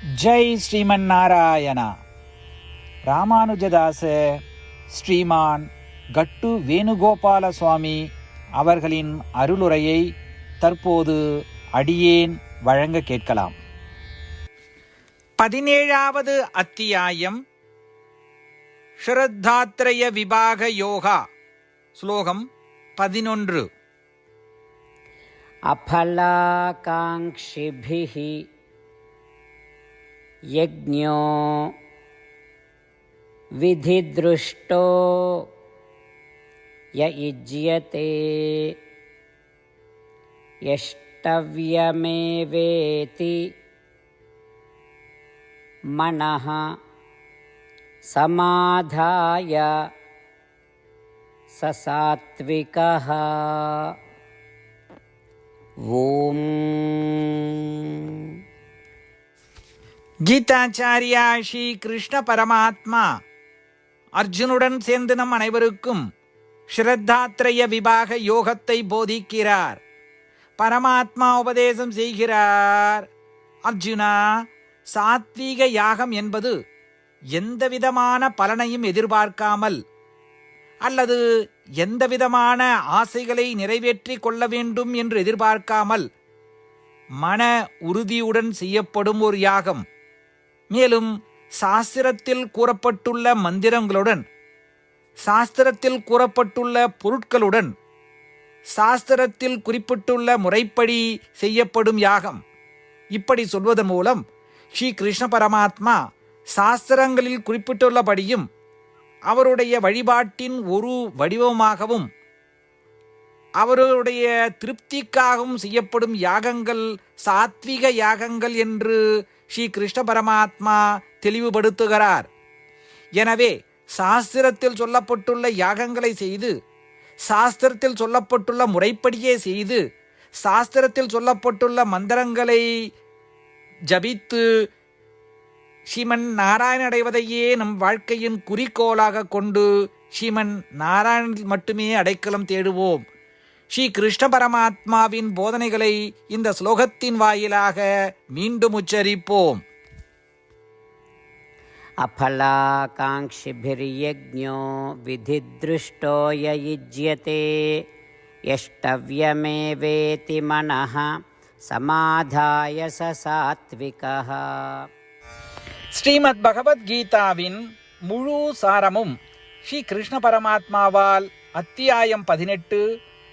ஜெய் ஸ்ரீமன் நாராயணா ராமானுஜதாச ஸ்ரீமான் கட்டு வேணுகோபால சுவாமி அவர்களின் அருளுரையை தற்போது அடியேன் வழங்க கேட்கலாம். பதினேழாவது அத்தியாயம் ஷிரத்தாத்திரய விபாக யோகா ஸ்லோகம் பதினொன்று. அபலாகாங்ஷிபிஹி यज्ञो विधिदृष्टो य युज्यते यष्टव्यमेवेति मनः समाधाय स सात्विकः। கீதாச்சாரியா ஸ்ரீ கிருஷ்ண பரமாத்மா. அர்ஜுனுடன் சேர்ந்து நம் அனைவருக்கும் ஸ்ரத்தாத்ரய விபாக யோகத்தை போதிக்கிறார். பரமாத்மா உபதேசம் செய்கிறார். அர்ஜுனா சாத்வீக யாகம் என்பது எந்தவிதமான பலனையும் எதிர்பார்க்காமல் அல்லது எந்தவிதமான ஆசைகளை நிறைவேற்றி கொள்ள வேண்டும் என்று எதிர்பார்க்காமல் மன உறுதியுடன் செய்யப்படும் ஒரு யாகம். மேலும் சாஸ்திரத்தில் கூறப்பட்டுள்ள மந்திரங்களுடன் சாஸ்திரத்தில் கூறப்பட்டுள்ள பொருட்களுடன் சாஸ்திரத்தில் குறிப்பிட்டுள்ள முறைப்படி செய்யப்படும் யாகம். இப்படி சொல்வதன் மூலம் ஸ்ரீ கிருஷ்ண பரமாத்மா சாஸ்திரங்களில் குறிப்பிட்டுள்ளபடியும் அவருடைய வழிபாட்டின் ஒரு வடிவமாகவும் அவருடைய திருப்திக்காகவும் செய்யப்படும் யாகங்கள் சாத்விக யாகங்கள் என்று ஸ்ரீ கிருஷ்ண பரமாத்மா தெளிவுபடுத்துகிறார். எனவே சாஸ்திரத்தில் சொல்லப்பட்டுள்ள யாகங்களை செய்து சாஸ்திரத்தில் சொல்லப்பட்டுள்ள முறைப்படியே செய்து சாஸ்திரத்தில் சொல்லப்பட்டுள்ள மந்திரங்களை ஜபித்து ஸ்ரீமன் நாராயண அடைவதையே நம் வாழ்க்கையின் குறிக்கோளாக கொண்டு ஸ்ரீமன் நாராயணன் மட்டுமே அடைக்கலம் தேடுவோம். ஸ்ரீ கிருஷ்ண பரமாத்மாவின் போதனைகளை இந்த ஸ்லோகத்தின் வாயிலாக மீண்டும் உச்சரிப்போம் अफलाकाङ्क्षिभिर्यज्ञो विधिदृष्टो य युज्यते यष्टव्यमेवेति मनः समाधाय स सात्विकः ஸ்ரீமத் பகவத்கீதாவின் முழு சாரமும் ஸ்ரீ கிருஷ்ண பரமாத்மாவால் அத்தியாயம் பதினெட்டு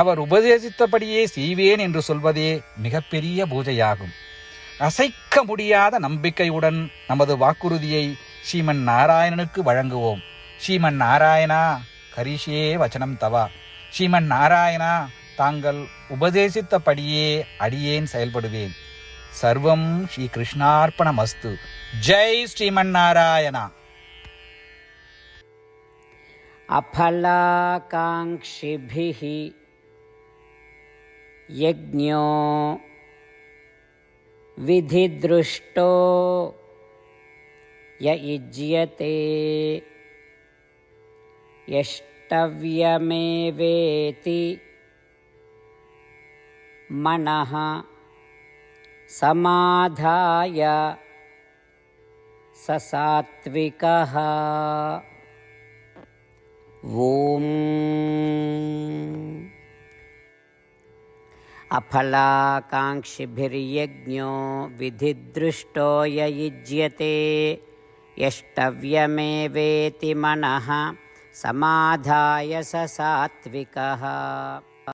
அவர் உபதேசித்தபடியே செய்வேன் என்று சொல்வதே மிகப்பெரிய பூஜையாகும். அசைக்க முடியாத நம்பிக்கையுடன் நமது வாக்குறுதியை ஸ்ரீமன் நாராயணனுக்கு வழங்குவோம். ஸ்ரீமன் நாராயணா கரிஷே வச்சனம் தவா. ஸ்ரீமன் நாராயணா தாங்கள் உபதேசித்தபடியே அடியேன் செயல்படுவேன். சர்வம் ஸ்ரீ கிருஷ்ணார்ப்பணம் அஸ்து ஜெய் ஸ்ரீமன் நாராயணா. அபலாகாங்ஷிபிஹி यज्ञो विधिदृष्टो य युज्यते यष्टव्यमेवेति मनः समाधाय स ॐ अफलाकाङ्क्षिभिर्यज्ञो विधिदृष्टो य युज्यते यष्टव्यमेवेति मनः समाधाय स सात्विकः